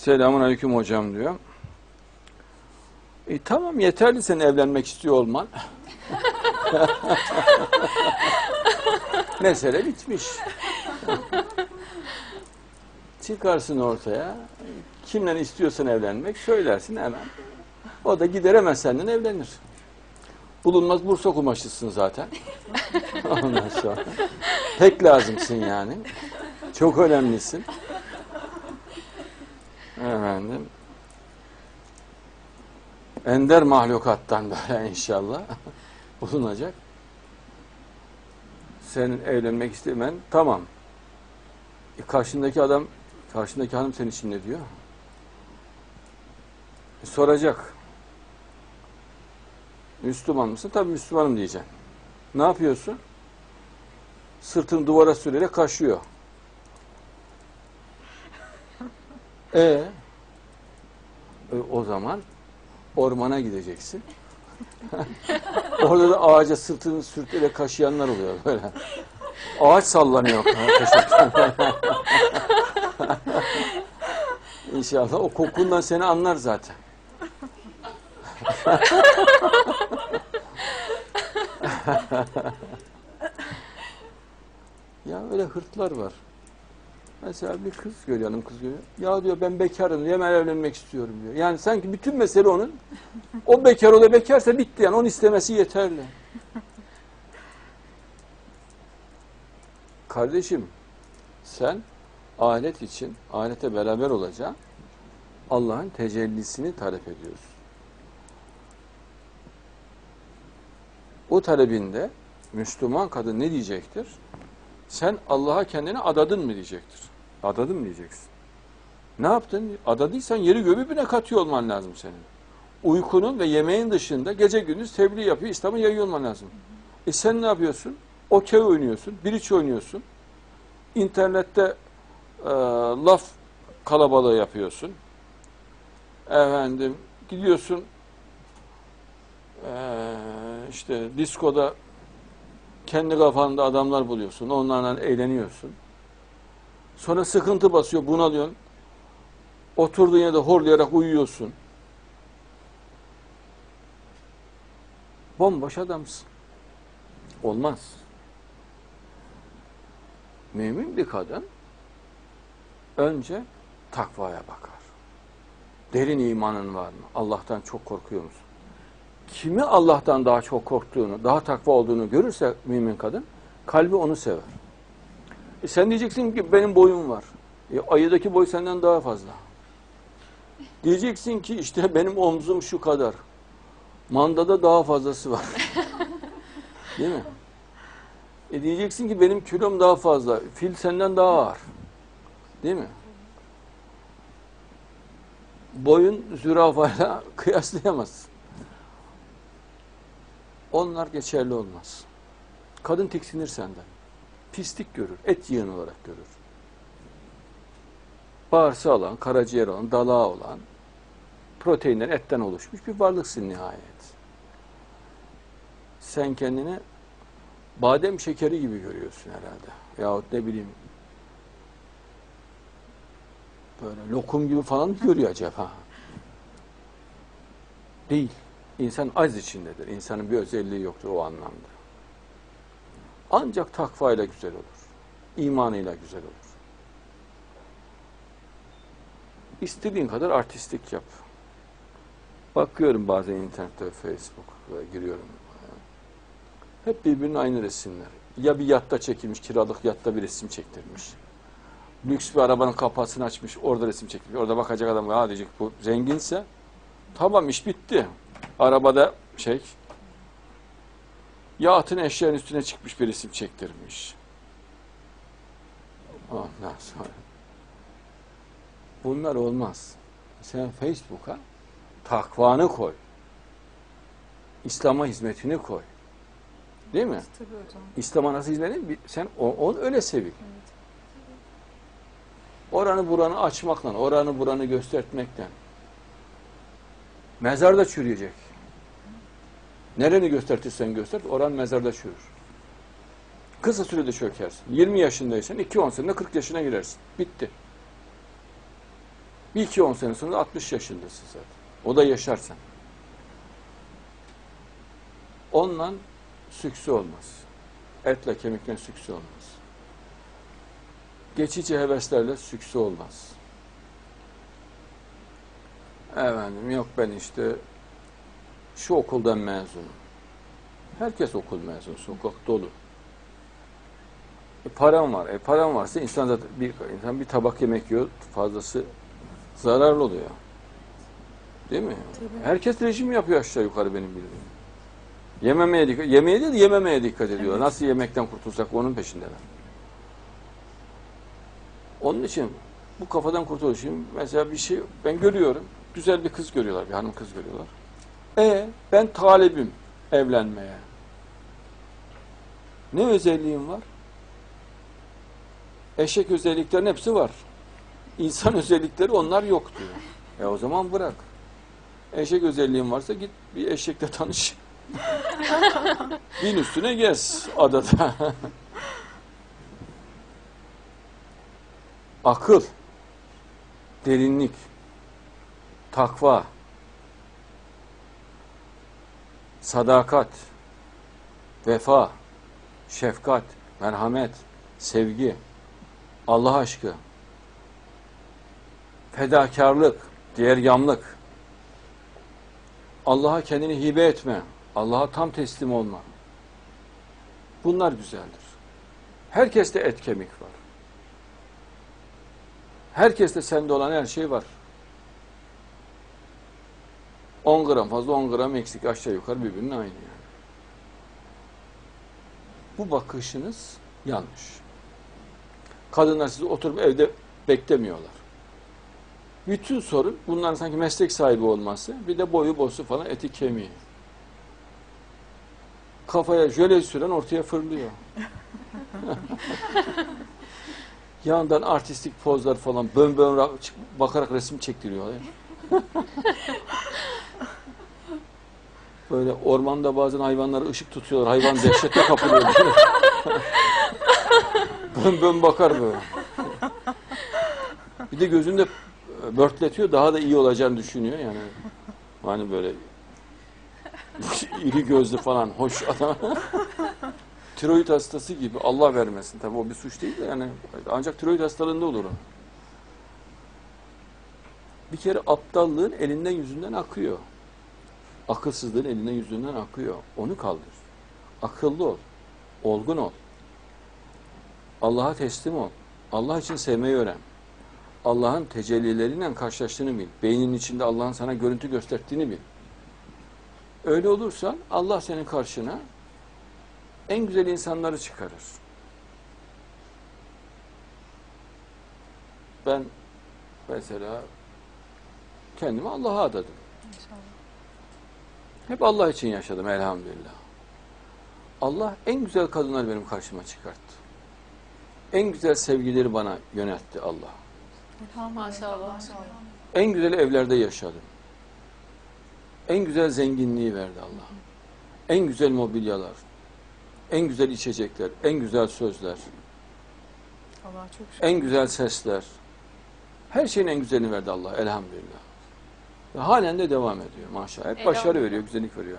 Selamun aleyküm hocam diyor. E, tamam yeterli sen evlenmek istiyor olman. Mesele bitmiş. Çıkarsın ortaya. Kimle istiyorsan evlenmek söylersin hemen. O da gideremez senden evlenir. Bulunmaz Bursa kumaşısın zaten. Ondan sonra. Pek lazımsın yani. Çok önemlisin. Efendim. Ender mahlukattan böyle inşallah bulunacak. Senin evlenmek istemen tamam. E karşındaki adam, karşındaki hanım senin için ne diyor? E soracak. Müslüman mısın? Tabii Müslümanım diyeceksin. Ne yapıyorsun? Sırtını duvara sürerek kaşıyor. E, e o zaman ormana gideceksin. Orada da ağaca sırtını sürterek kaşıyanlar oluyor böyle. Ağaç sallanıyor. İnşallah o kokundan seni anlar zaten. ya öyle hırtlar var. Mesela bir kız görüyor, hanım kız görüyor. Ya diyor ben bekarım diyor, hemen evlenmek istiyorum diyor. Yani sanki bütün mesele onun. O bekar o da bekarsa bitti yani. Onun istemesi yeterli. Kardeşim sen ahiret için, ahirete beraber olacaksın. Allah'ın tecellisini talep ediyorsun. O talebinde Müslüman kadın ne diyecektir? Sen Allah'a kendini adadın mı diyecektir. Adadın mı diyeceksin. Ne yaptın? Adadıysan yeri göğü bine katıyor olman lazım senin. Uykunun ve yemeğin dışında gece gündüz tebliğ yapıyor, İslam'ı yayıyor olman lazım. E sen ne yapıyorsun? Okey oynuyorsun, biriç oynuyorsun. İnternette e, laf kalabalığı yapıyorsun. Efendim gidiyorsun e, işte diskoda kendi kafanda adamlar buluyorsun. Onlarla eğleniyorsun. Sonra sıkıntı basıyor, bunalıyorsun. Oturduğun yerde horlayarak uyuyorsun. Bomboş adamsın. Olmaz. Mümin bir kadın önce takvaya bakar. Derin imanın var mı? Allah'tan çok korkuyor musun? Kimi Allah'tan daha çok korktuğunu, daha takva olduğunu görürse mümin kadın, kalbi onu sever. E sen diyeceksin ki benim boyum var. E ayıdaki boy senden daha fazla. Diyeceksin ki işte benim omzum şu kadar. Mandada daha fazlası var. Değil mi? E diyeceksin ki benim kilom daha fazla. Fil senden daha ağır. Değil mi? Boyun zürafayla kıyaslayamazsın. Onlar geçerli olmaz. Kadın tiksinir senden. Pislik görür. Et yığın olarak görür. Bağırsağı olan, karaciğer olan, dalağı olan, proteinler etten oluşmuş bir varlıksın nihayet. Sen kendini badem şekeri gibi görüyorsun herhalde. Yahut ne bileyim böyle lokum gibi falan görüyor acaba? Değil. İnsan az içindedir. İnsanın bir özelliği yoktur o anlamda. Ancak takvayla güzel olur. İmanıyla güzel olur. İstediğin kadar artistlik yap. Bakıyorum bazen internette, Facebook'a giriyorum. Hep birbirinin aynı resimler. Ya bir yatta çekilmiş, kiralık yatta bir resim çektirmiş. Lüks bir arabanın kapısını açmış, orada resim çekmiş. Orada bakacak adam, ha diyecek bu zenginse tamam iş bitti. Arabada şey, Yatın eşeğin üstüne çıkmış bir resim çektirmiş. Ondan sonra. Bunlar olmaz. Sen Facebook'a takvanı koy. İslam'a hizmetini koy. Değil mi? Tabii hocam. İslam'a nasıl hizmet edin? Sen onu öyle sevin. Oranı buranı açmakla, oranı buranı göstermekten. Mezarda çürüyecek. Nereni göstertirsen göster, oran mezarda çürür. Kısa sürede çökersin. 20 yaşındaysan 2-10 senede 40 yaşına girersin. Bitti. Bir iki on sene sonra 60 yaşındasın zaten. O da yaşarsan. Onunla süksü olmaz. Etle kemikle süksü olmaz. Geçici heveslerle süksü olmaz. Efendim yok ben işte şu okuldan mezunum. Herkes okul mezunu, sokak dolu. E, param var. E param varsa insan zaten bir insan bir tabak yemek yiyor, fazlası zararlı oluyor. Değil mi? Tabii. Herkes rejim yapıyor aşağı yukarı benim bildiğim. Yememeye dikkat, yemeye değil de yememeye dikkat ediyor. Evet. Nasıl yemekten kurtulsak onun peşindeler. Onun için bu kafadan kurtuluş için mesela bir şey ben görüyorum. Güzel bir kız görüyorlar, bir hanım kız görüyorlar. E ben talibim evlenmeye. Ne özelliğim var? Eşek özelliklerin hepsi var. İnsan özellikleri onlar yok diyor. E o zaman bırak. Eşek özelliğin varsa git bir eşekle tanış. Bin üstüne gez adada. Akıl, derinlik, takva, sadakat, vefa, şefkat, merhamet, sevgi, Allah aşkı, fedakarlık, diğer yamlık, Allah'a kendini hibe etme, Allah'a tam teslim olma. Bunlar güzeldir. Herkeste et kemik var. Herkeste sende olan her şey var. 10 gram fazla 10 gram eksik aşağı yukarı birbirinin aynı yani. Bu bakışınız yanlış. Kadınlar sizi oturup evde beklemiyorlar. Bütün sorun bunların sanki meslek sahibi olması, bir de boyu bosu falan eti kemiği. Kafaya jöle süren ortaya fırlıyor. Yandan artistik pozlar falan bön bön bakarak resim çektiriyorlar. Böyle ormanda bazen hayvanlara ışık tutuyorlar. Hayvan dehşete kapılıyor. bön bön bakar böyle. Bir de gözünde börtletiyor. Daha da iyi olacağını düşünüyor yani. Hani böyle iri gözlü falan hoş adam. tiroid hastası gibi Allah vermesin. Tabii o bir suç değil de yani ancak tiroid hastalığında olur o. Bir kere aptallığın elinden yüzünden akıyor. Akılsızlığın elinden yüzünden akıyor. Onu kaldır. Akıllı ol. Olgun ol. Allah'a teslim ol. Allah için sevmeyi öğren. Allah'ın tecellileriyle karşılaştığını bil. Beyninin içinde Allah'ın sana görüntü gösterdiğini bil. Öyle olursan Allah senin karşına en güzel insanları çıkarır. Ben mesela kendimi Allah'a adadım. İnşallah. Hep Allah için yaşadım elhamdülillah. Allah en güzel kadınlar benim karşıma çıkarttı. En güzel sevgileri bana yöneltti Allah. Elhamdülillah. Maşallah. En güzel evlerde yaşadım. En güzel zenginliği verdi Allah. En güzel mobilyalar, en güzel içecekler, en güzel sözler, Allah çok şükür. en güzel sesler. Her şeyin en güzelini verdi Allah elhamdülillah. Ve halen de devam ediyor maşallah. Hep başarı Elhamdülillah. veriyor, güzellik veriyor.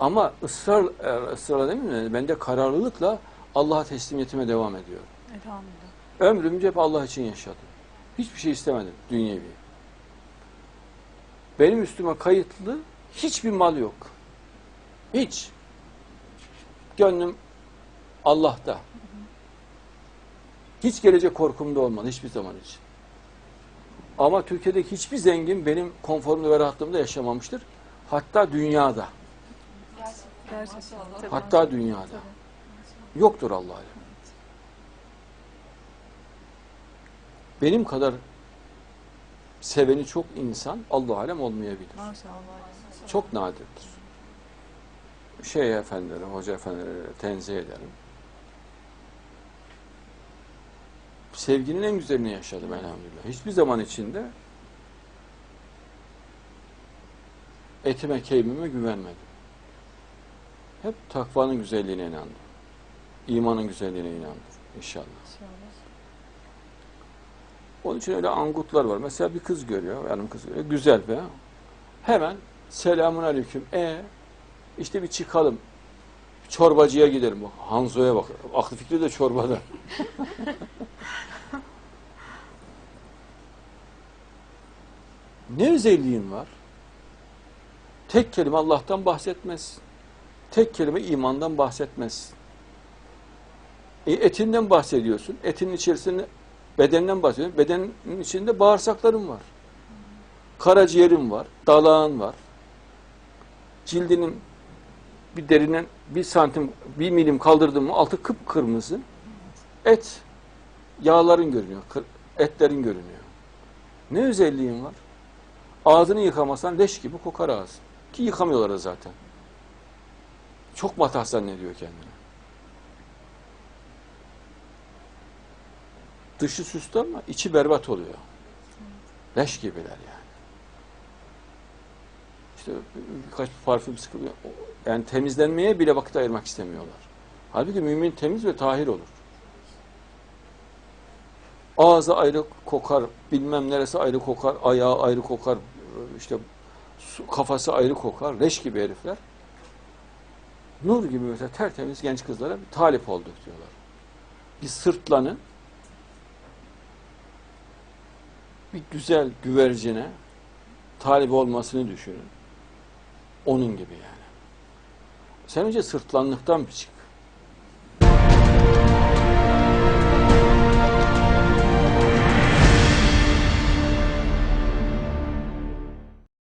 Ama ısrar, e, ısrar değil mi? Bende kararlılıkla Allah'a teslimiyetime devam ediyor. Elhamdülillah. Ömrümce hep Allah için yaşadım. Hiçbir şey istemedim dünyevi. Benim üstüme kayıtlı hiçbir mal yok. Hiç. Gönlüm Allah'ta. Hiç gelecek korkum da olmadı hiçbir zaman için. Ama Türkiye'deki hiçbir zengin benim konforumda ve rahatlığımda yaşamamıştır. Hatta dünyada. Gerçekten. Hatta dünyada. Yoktur Allah alem. Benim kadar seveni çok insan Allah alem olmayabilir. Maşallah. Çok nadirdir. Şey efendileri, hoca efendileri tenzih ederim. Sevginin en güzelini yaşadım elhamdülillah. Hiçbir zaman içinde etime keyfime güvenmedim. Hep takvanın güzelliğine inandım. İmanın güzelliğine inandım inşallah. Onun için öyle angutlar var. Mesela bir kız görüyor, hanım kız görüyor, güzel be. Hemen selamun aleyküm. E işte bir çıkalım. Çorbacıya gidelim. Hanzo'ya bak. Aklı fikri de çorbada. ne özelliğin var? Tek kelime Allah'tan bahsetmez. Tek kelime imandan bahsetmez. E, etinden bahsediyorsun. Etinin içerisinde bedenden bahsediyorsun. Bedenin içinde bağırsakların var. Karaciğerin var. Dalağın var. Cildinin bir derinen bir santim, bir milim kaldırdın mı altı kıpkırmızı. Et, yağların görünüyor. Etlerin görünüyor. Ne özelliğin var? Ağzını yıkamasan leş gibi kokar ağzın. Ki yıkamıyorlar da zaten. Çok matah zannediyor kendini. Dışı süslü ama içi berbat oluyor. Leş gibiler yani. İşte birkaç parfüm sıkılıyor. Yani temizlenmeye bile vakit ayırmak istemiyorlar. Halbuki mümin temiz ve tahir olur. Ağzı ayrı kokar, bilmem neresi ayrı kokar, ayağı ayrı kokar, işte kafası ayrı kokar, leş gibi herifler. Nur gibi mesela tertemiz genç kızlara bir talip olduk diyorlar. Bir sırtlanın bir güzel güvercine talip olmasını düşünün. Onun gibi yani. Sen önce sırtlanlıktan bir çık.